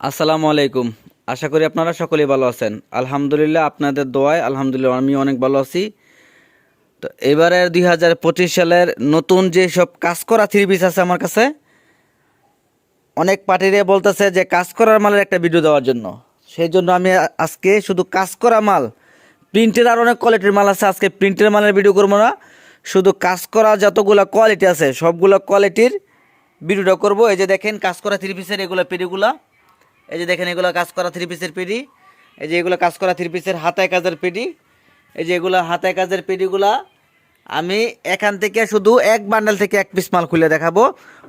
আসসালামু আলাইকুম। আশা করি আপনারা সকলেই ভালো আছেন। আলহামদুলিল্লাহ আপনাদের দোয়ায় আলহামদুলিল্লাহ আমি অনেক ভালো আছি। তো এবারের দুই হাজার পঁচিশ সালের নতুন যে সব কাজ করা থ্রি পিস আছে আমার কাছে, অনেক পার্টিরে বলতেছে যে কাজ করার মালের একটা ভিডিও দেওয়ার জন্য। সেই জন্য আমি আজকে শুধু কাজ করা মাল প্রিন্টের আর অনেক কোয়ালিটির মাল আছে, আজকে প্রিন্টের মালের ভিডিও করব না। শুধু কাজ করা যতগুলো কোয়ালিটি আছে, সবগুলো কোয়ালিটির ভিডিওটা করব। এই যে দেখেন, কাজ করা থ্রি পিসের এগুলো পেডিগুলা এই যে দেখেন, এগুলো কাজ করা থ্রি পিসের পেডি। এই যে এগুলো কাজ করা থ্রি পিসের হাতায় কাজের পিডি। এই যে এগুলো হাতায় কাজের পেডিগুলা আমি এখান থেকে শুধু এক বান্ডেল থেকে এক পিস মাল খুলে দেখাবো।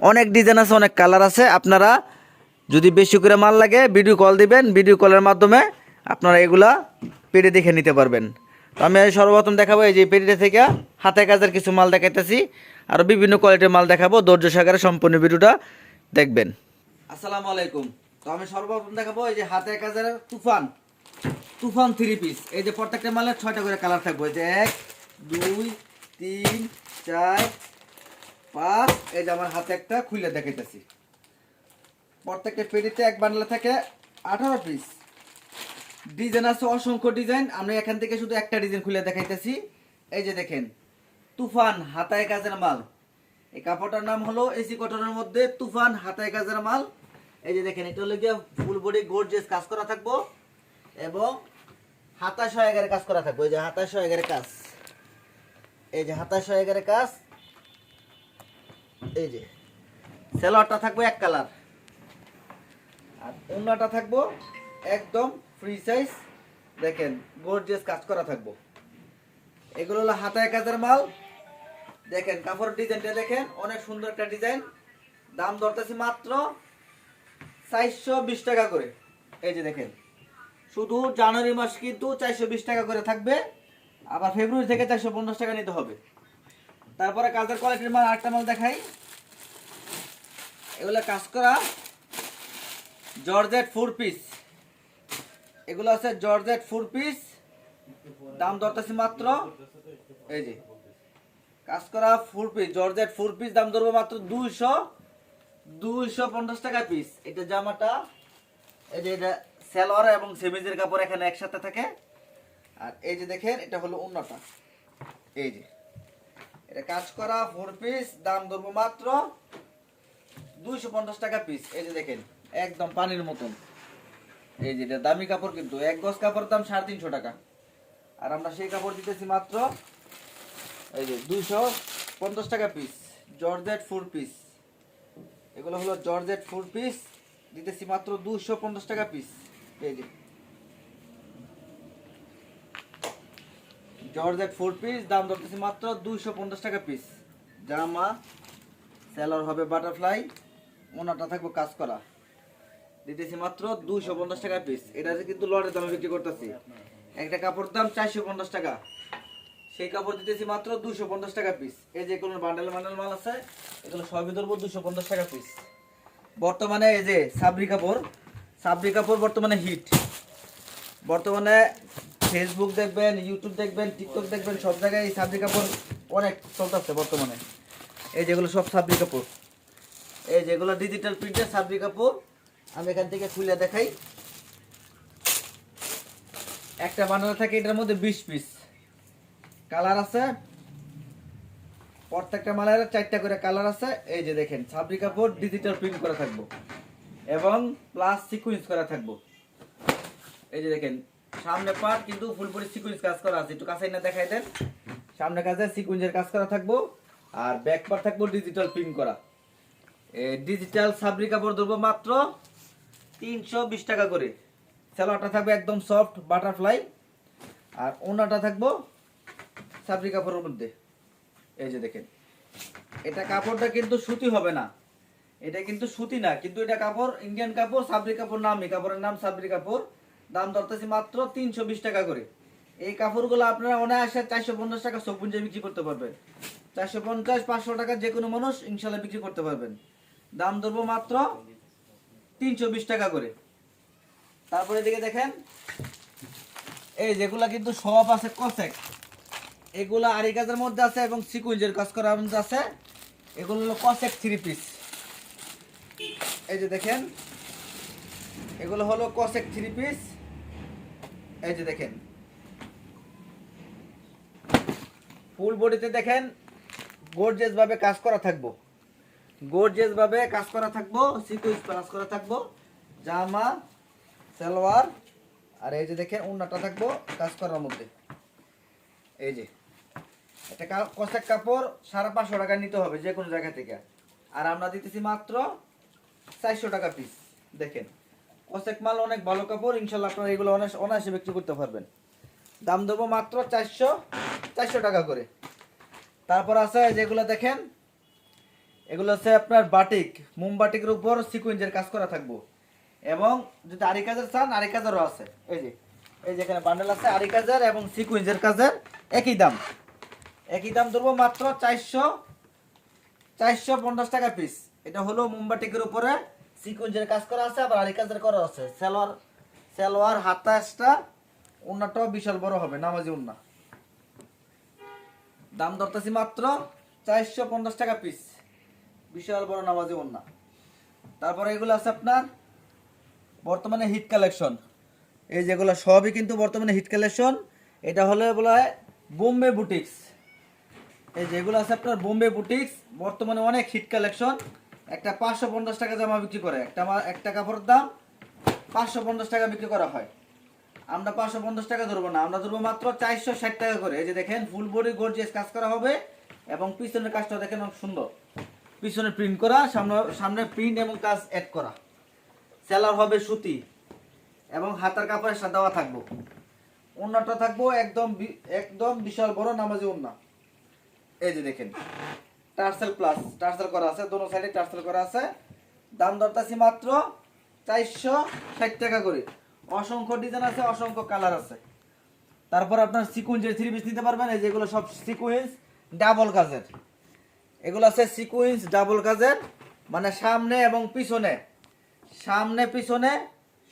অনেক ডিজাইন আছে, অনেক কালার আছে। আপনারা যদি বেশি করে মাল লাগে ভিডিও কল দিবেন। ভিডিও কলের মাধ্যমে আপনারা এগুলা পেডি দেখে নিতে পারবেন। তো আমি সর্বপ্রথম দেখাবো, এই যে পেডিটা থেকে হাতে কাজের কিছু মাল দেখাইতেছি। আরও বিভিন্ন কোয়ালিটির মাল দেখাবো। ধৈর্য সাগরে সম্পূর্ণ ভিডিওটা দেখবেন। আসসালামু আলাইকুম। তো আমি সর্বপ্রথম দেখাবো এই যে হাতে কাজের তুফান। তুফান থ্রি পিস এই যে প্রত্যেকটা মালের ছয়টা করে কালার থাকবে। এই যে এক, দুই, তিন, চার, পাঁচ। এই যে আমার হাতে একটা খুলে দেখাইতেছি। প্রত্যেকটা পেডিতে এক বান্ডলে থাকে আঠারো পিস ডিজাইন আছে অসংখ্য ডিজাইন আমি এখান থেকে শুধু একটা ডিজাইন খুলে দেখাইতেছি। এই যে দেখেন, তুফান হাতায় কাজের মাল। এই কাপড়টার নাম হলো এসি কটনের মধ্যে তুফান হাতায় কাজের মাল। এই যে দেখেন, এটা হলো গিয়ে ফুল বডি গোর্জেস কাজ করা থাকব এবং হাতাশ এগারে কাজ করা থাকব। এই যে হাতাশ এগারে কাজ। এই যে হাতাশ এগারে কাজ। এই যে সেলোয়ারটা থাকব এক কালার। আর অন্যটা থাকব একদম ফ্রি সাইজ দেখেন গোর্জিয়াস কাজ করা থাকব। এগুলো হলো হাতায় কাজের মাল। দেখেন, কাপড়ের ডিজাইনটা দেখেন, অনেক সুন্দর একটা ডিজাইন দাম ধরতেছি মাত্র চারশো বিশ টাকা করে। এই যে দেখেন। শুধু জানুয়ারি মাস কিন্তু চারশো বিশ টাকা করে থাকবে। আবার ফেব্রুয়ারি থেকে চারশো পঞ্চাশ টাকা নিতে হবে। তারপরে কাজের কোয়ালিটির মাল আটটা মাল দেখাই। এগুলো কাজ করা জর্জেট ফোর পিস এগুলো আছে জর্জেট ফোর পিস দাম ধরতেছি মাত্র, এই যে, কাজ করা four piece georgette four piece দাম ধরবো মাত্র দুইশো। দুইশো পঞ্চাশ টাকা পিস এটা জামাটা, এই যে এটা সেলোয়ার এবং সেমিজের কাপড় এখানে একসাথে থাকে। আর এই যে দেখেন, এটা হলো অন্যটা এই যে। এটা কাজ করা পিস দাম মাত্র পঞ্চাশ টাকা পিস এই যে দেখেন, একদম পানির মতন। এই যে এটা দামি কাপড় কিন্তু, এক গজ কাপড়ের দাম সাড়ে তিনশো টাকা। আর আমরা সেই কাপড় দিতেছি মাত্র, এই যে দুইশো পঞ্চাশ টাকা পিস জর্জেট ফোর পিস এগুলো হলো জর্জেট ফোর পিস, দিতেছি মাত্র দুশো পঞ্চাশ টাকা পিস। এই যে। জর্জেট ফোর পিস, দাম ধরতেছি মাত্র দুইশো পঞ্চাশ টাকা পিস। জামা, সেলার হবে বাটারফ্লাই, ওনাটা থাকবে কাজ করা। দিতেছি মাত্র দুইশো পঞ্চাশ টাকা পিস। এটা কিন্তু লড়ের দামে বিক্রি করতেছি। একটা কাপড়ের দাম চারশো পঞ্চাশ টাকা। সেই কাপড় দিতেছি মাত্র দুশো পঞ্চাশ টাকা পিস এই যে কোনো বান্ডেল বান্ডেল মাল আছে, এগুলো সবই ধরবো দুশো পঞ্চাশ টাকা পিস বর্তমানে এই যে সাবরি কাপড় সাবরি কাপড় বর্তমানে হিট বর্তমানে ফেসবুক দেখবেন ইউটিউব দেখবেন টিকটক দেখবেন, সব জায়গায় এই সাবরি কাপড় অনেক চলতেছে বর্তমানে। এই যেগুলো সব সাবরি কাপড়। এই যেগুলো ডিজিটাল প্রিন্টের সাবরি কাপড়, আমি এখান থেকে খুলে দেখাই। একটা বানানো থাকে এটার মধ্যে বিশ পিস কালার আছে। প্রত্যেকটা মালের চারটা করে কালার আছে। এই যে দেখেন সাবরি কাপড় ডিজিটাল প্রিন্ট করা থাকব। এবং প্লাস সিকুয়েন্স করা থাকব। এই যে দেখেন, সামনে পার্ট কিন্তু ফুলপুরি সিকুয়েন্স কাজ করা আছে। একটু কাছে না দেখাই দেন। সামনে কাজে সিকুয়েন্সের কাজ করা থাকব। আর ব্যাক পার্ট থাকব ডিজিটাল প্রিন্ট করা। ডিজিটাল সাবরি কাপড় ধরবো মাত্র তিনশো বিশ টাকা করে। স্যালোয়ারটা থাকবে একদম সফট বাটারফ্লাই আর ওনাটা থাকব সাবরি কাপড়ের মধ্যে। এই যে দেখেন। এটা কাপড়টা কিন্তু সুতি হবে না। এটা কিন্তু সুতি না, কিন্তু এটা কাপড়, ইন্ডিয়ান কাপড় সাবরি কাপড় নাম, এই কাপড়ের নাম সাবরি কাপড় দাম ধরতেছি মাত্র তিনশো বিশ টাকা করে। এই কাপড়গুলো আপনারা অনায়াসে চারশো পঞ্চাশ টাকা সব পুঞ্জে বিক্রি করতে পারবেন। চারশো পঞ্চাশ, পাঁচশো টাকা যে কোনো মানুষ ইনশাল্লাহ বিক্রি করতে পারবেন। দাম ধরবো মাত্র তিনশো বিশ টাকা করে। তারপরে দিকে দেখেন, এই যেগুলা কিন্তু সব আছে কসেক। এগুলা আরি কাজের মধ্যে আছে এবং সিকুইন্সের কাজ করার মধ্যে আছে। এগুলো হলো কসেক থ্রি পিস এই যে দেখেন, এগুলো হলো কসেক থ্রি পিস এই যে দেখেন, ফুল বডিতে দেখেন ভাবে কাজ করা থাকব। ভাবে কাজ করা থাকব সিকুয়েন্স কাজ করা থাকব। জামা, সালোয়ার, আর এই যে দেখেন উন্নাটা থাকব কাজ করার মধ্যে। এই যে। কা- কষেক কাপড় সাড়ে পাঁচশো টাকা নিতে হবে যে কোনো জায়গা থেকে। আর আমরা দিতেছি মাত্র চারশো টাকা পিস দেখেন কষেক মাল অনেক ভালো কাপড়, ইনশাল্লাহ আপনারা এগুলো অনেক অনায়াসে বিক্রি করতে পারবেন। দাম দেবো মাত্র চারশো চারশো টাকা করে। তারপর আছে যেগুলো দেখেন, এগুলো হচ্ছে আপনার বাটিক। মোম বাটিকের উপর সিকুয়েন্সের কাজ করা থাকব। এবং যদি আরি কাজের চান আরি কাজেরও আছে। এই যে এই যে এখানে বান্ডেল আছে আরি কাজের এবং সিকুয়েন্সের কাজের একই দাম। একই দাম ধরবো মাত্র চারশো চারশো পঞ্চাশ টাকা পিস এটা হলো মোমবাটিকের উপরে সিকুয়েন্সের কাজ করা আছে, আবার আরি কাজের করা আছে। সালোয়ার সালোয়ার হাতাসটা উন্নাটাও বিশাল বড় হবে, নামাজি উন্না দাম ধরতেছি মাত্র চারশো পঞ্চাশ টাকা পিস বিশাল বড় নামাজি উন্না তারপরে এগুলো আছে আপনার বর্তমানে হিট কালেকশন এই যেগুলো সবই কিন্তু বর্তমানে হিট কালেকশন এটা হলো বলা হয় বোম্বে বুটিক্স এই যেগুলো আছে আপনার বোম্বে বুটিক্স, বর্তমানে অনেক হিট কালেকশন একটা পাঁচশো পঞ্চাশ টাকা জামা বিক্রি করে, একটা একটা কাপড়ের দাম পাঁচশো পঞ্চাশ টাকা বিক্রি করা হয়। আমরা পাঁচশো পঞ্চাশ টাকা ধরবো না, আমরা ধরবো মাত্র চারশো ষাট টাকা করে। এই যে দেখেন ফুল বডি গর্জিয়াস কাজ করা হবে এবং পিছনের কাজটা দেখেন অনেক সুন্দর। পিছনে প্রিন্ট করা, সামনে সামনে প্রিন্ট এবং কাজ অ্যাড করা। সেলার হবে সুতি এবং হাতার কাপড়ের সাথে দেওয়া থাকব। ওন্নাটা থাকব একদম একদম বিশাল বড় নামাজি ওন্না। এই যে দেখেন, টার্সেল প্লাস টার্সেল করা আছে, দোনো সাইডে টার্সেল করা আছে। দাম দরতাছি মাত্র চারশো ষাট টাকা করে। অসংখ্য ডিজাইন আছে, অসংখ্য কালার আছে। তারপর আপনার সিকুয়েন্সের থ্রি পিস নিতে পারবেন, এই যেগুলো সব সিকুয়েন্স ডাবল কাজের এগুলো আছে সিকুয়েন্স ডাবল কাজের মানে সামনে এবং পিছনে। সামনে, পিছনে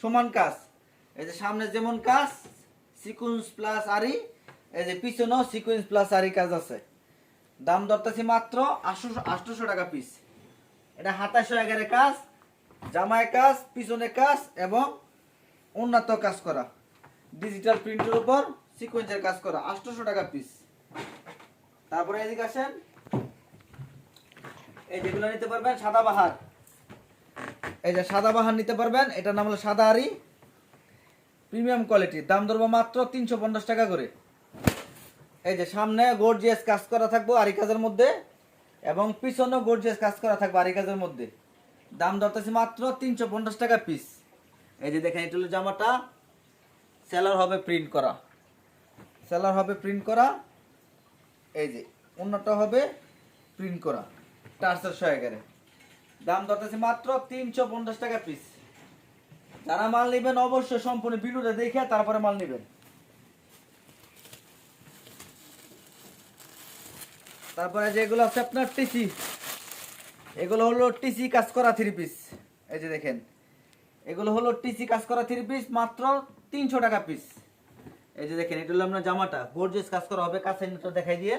সমান কাজ। এই যে সামনে যেমন কাজ সিকুয়েন্স প্লাস আরি এই যে পিছনেও সিকুয়েন্স প্লাস আরি কাজ আছে। দাম ধরতেছি মাত্র আটশো আটশোশো টাকা পিস এটা সাতাশশো এগারো কাজ, জামায় কাজ, পিছনে কাজ এবং উন্নত কাজ করা। ডিজিটাল প্রিন্টের উপর সিকোয়েন্সের কাজ করা, আটশোশো টাকা পিস তারপরে এদিকে আসেন। এই যেগুলো নিতে পারবেন সাদা বাহার। এই যে সাদা বাহার নিতে পারবেন, এটার নাম হলো সাদা আরি প্রিমিয়াম কোয়ালিটি দাম ধরবো মাত্র তিনশো পঞ্চাশ টাকা করে। এই যে সামনে গর্জিয়াস কাজ করা থাকব আরি কাজের মধ্যে এবং পিছনেও গর্জিয়াস কাজ করা থাকব আরি কাজের মধ্যে। দাম ধরতেছি মাত্র তিনশো পঞ্চাশ টাকা পিস এই যে দেখেন, এটা হলো জামাটা। সেলার হবে প্রিন্ট করা। সেলার হবে প্রিন্ট করা। এই যে, অন্যটা হবে প্রিন্ট করা। টার্সের শো এগারে দাম ধরতেছি মাত্র তিনশো পঞ্চাশ টাকা পিস যারা মাল নেবেন অবশ্যই সম্পূর্ণ ভিডিওটা দেখে তারপরে মাল নেবেন। তারপরে যেগুলো আছে আপনার টিসি, এগুলো হলো টিসি কাজ করা থ্রি পিস এই যে দেখেন, এগুলো হলো টিসি কাজ করা থ্রি পিস মাত্র তিনশো টাকা পিস এই যে দেখেন, এটা হলো আপনার জামাটা। গর্জিয়াস কাজ করা হবে কাছে নিতে দেখাই দিয়ে।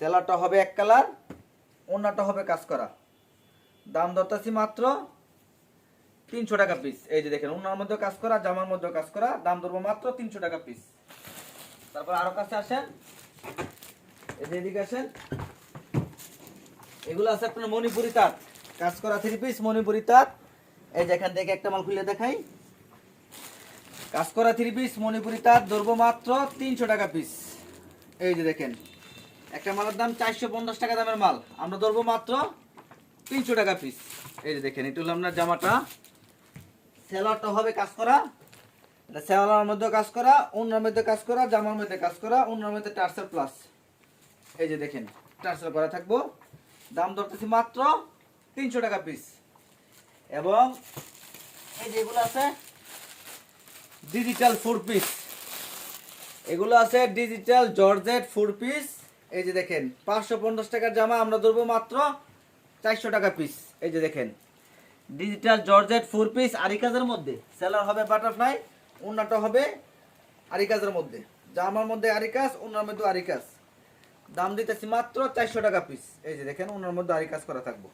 সেলারটা হবে এক কালার ওনাটা হবে কাজ করা। দাম দরতাছি মাত্র তিনশো টাকা পিস এই যে দেখেন ওনার মধ্যে কাজ করা, জামার মধ্যে কাজ করা, দাম ধরবো মাত্র তিনশো টাকা পিস তারপর আরও কাছে আসেন। এদিকে এগুলো আছে আপনার মণিপুরি তাঁত। কাজ করা থ্রি পিস মণিপুরি তাঁত। এই যে এখান থেকে একটা মাল খুলে দেখাই। কাজ করা থ্রি পিস মণিপুরি তাঁত, ধরবো মাত্র তিনশো টাকা পিস এই যে দেখেন, একটা মালের দাম চারশো পঞ্চাশ টাকা দামের মাল। আমরা ধরবো মাত্র তিনশো টাকা পিস এই যে দেখেন, এটা হলো আপনার জামাটা। সেলারটা হবে কাজ করা। এটা সেলার মধ্যে কাজ করা, অন্যের মধ্যে কাজ করা, জামার মধ্যে কাজ করা, অন্যের মধ্যে টার্সেল প্লাস এই যে দেখেন টার্সেল করা থাকব। দাম ধরতেছি মাত্র তিনশো টাকা পিস এবং এই যেগুলো আছে ডিজিটাল ফোর পিস এগুলো আছে ডিজিটাল জর্জেট ফোর পিস এই যে দেখেন, পাঁচশো পঞ্চাশ টাকার জামা আমরা ধরবো মাত্র চারশো টাকা পিস এই যে দেখেন ডিজিটাল জর্জেট ফোর পিস আরিকাজের মধ্যে। সেলার হবে বাটারফ্লাই উন্নাটা হবে আরিকাজের মধ্যে। জামার মধ্যে আরিকাজ উন্নার মধ্যে আরিকাজ দাম দিতেছি মাত্র চারশো টাকা পিস এই যে দেখেন, ওনার মধ্যে আরই কাজ করা থাকব।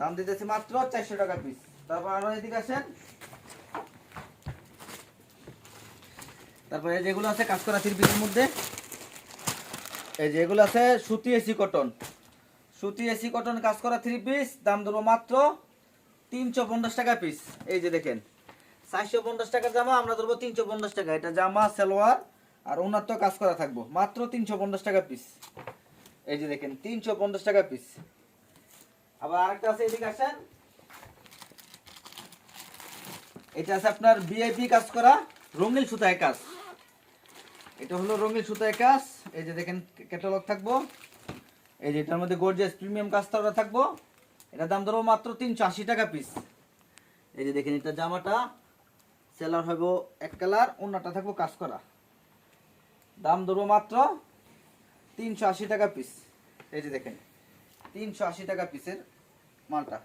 দাম দিতেছি মাত্র চারশো টাকা পিস তারপর আরও এদিকে আসেন। তারপরে যেগুলো আছে কাজ করা তিরপিসের মধ্যে, এই যেগুলো আছে সুতি এসি কটন সুতি এসি কটন কাজ করা থ্রি পিস দাম ধরবো মাত্র তিনশো পঞ্চাশ টাকা পিস এই যে দেখেন, চারশো পঞ্চাশ টাকা জামা, আমরা ধরবো তিনশো পঞ্চাশ টাকা। এটা জামা, সালোয়ার আর ওনার তো কাজ করা থাকব। মাত্র তিনশো পঞ্চাশ টাকা পিস এই যে দেখেন, তিনশো পঞ্চাশ টাকা পিস আবার আরেকটা আছে এদিকে আসেন। এটা আছে আপনার ভিআইপি কাজ করা, রঙিন সুতায় কাজ। এটা হলো রঙিন সুতায় কাজ। এই যে দেখেন ক্যাটালগ থাকব। এই যে এটার মধ্যে গর্জিয়াস প্রিমিয়াম কাজটা থাকব। এটা দাম ধরবো মাত্র তিনশো আশি টাকা পিস এই যে দেখেন, এটা জামাটা। সেলার হইব এক কালার অন্যটা থাকব কাজ করা। দাম ধরবো মাত্র তিনশো আশি টাকা পিস এই যে দেখেন, তিনশো আশি টাকা পিসের মালটা।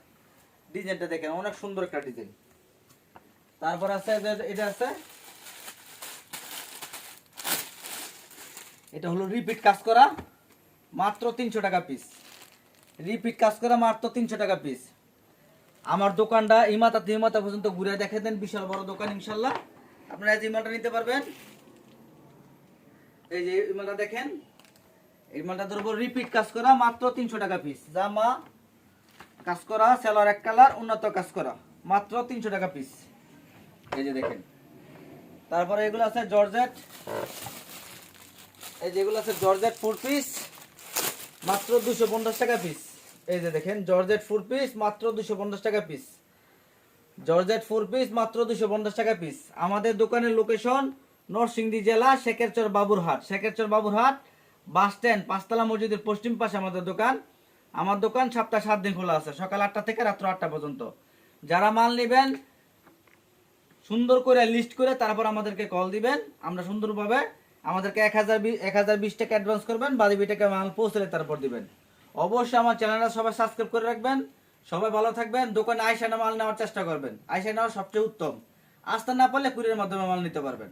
ডিজাইনটা দেখেন, অনেক সুন্দর একটা ডিজাইন। তারপর আছে এটা আছে, এটা হলো রিপিট কাজ করা, মাত্র তিনশো টাকা পিস রিপিট কাজ করা মাত্র তিনশো টাকা পিস আমার দোকানটা ইমাতা ইমাতা পর্যন্ত ঘুরে দেখে দেন, বিশাল বড় দোকান, ইনশাল্লাহ। আপনারা যে মালটা নিতে পারবেন এই যে এই মালটা দেখেন, এই মালটা ধরবো রিপিট কাজ করা, মাত্র তিনশো টাকা পিস জামা কাজ করা সেলার এক কালার উন্নত কাজ করা, মাত্র তিনশো টাকা পিস এই যে দেখেন। তারপরে এগুলো আছে জর্জেট। এই যেগুলো আছে জর্জেট ফোর পিস মাত্র দুশো পঞ্চাশ টাকা পিস এই যে দেখেন, জর্জেট ফোর পিস মাত্র দুশো পঞ্চাশ টাকা পিস জর্জেট ফোর পিস মাত্র দুশো পঞ্চাশ টাকা পিস আমাদের দোকানের লোকেশন নরসিংদী জেলা, শেখেরচর বাবুরহাট। শেখেরচর বাবুরহাট, বাস স্ট্যান্ড, পাঁচতলা মসজিদের পশ্চিম পাশে আমাদের দোকান। আমার দোকান সপ্তাহ সাত দিন খোলা আছে, সকাল আটটা থেকে রাত্র আটটা পর্যন্ত। যারা মাল নেবেন, সুন্দর করে লিস্ট করে তারপর আমাদেরকে কল দিবেন। আমরা সুন্দরভাবে আমাদেরকে এক হাজার এক হাজার বিশ টাকা অ্যাডভান্স করবেন বাকি টাকা মাল পৌঁছলে তারপর দিবেন। অবশ্যই আমার চ্যানেলটা সবাই সাবস্ক্রাইব করে রাখবেন। সবাই ভালো থাকবেন। দোকানে আইসানা মাল নেওয়ার চেষ্টা করবেন। আইসা নেওয়া সবচেয়ে উত্তম। আসতে না পারলে কুরিয়ার মাধ্যমে মাল নিতে পারবেন।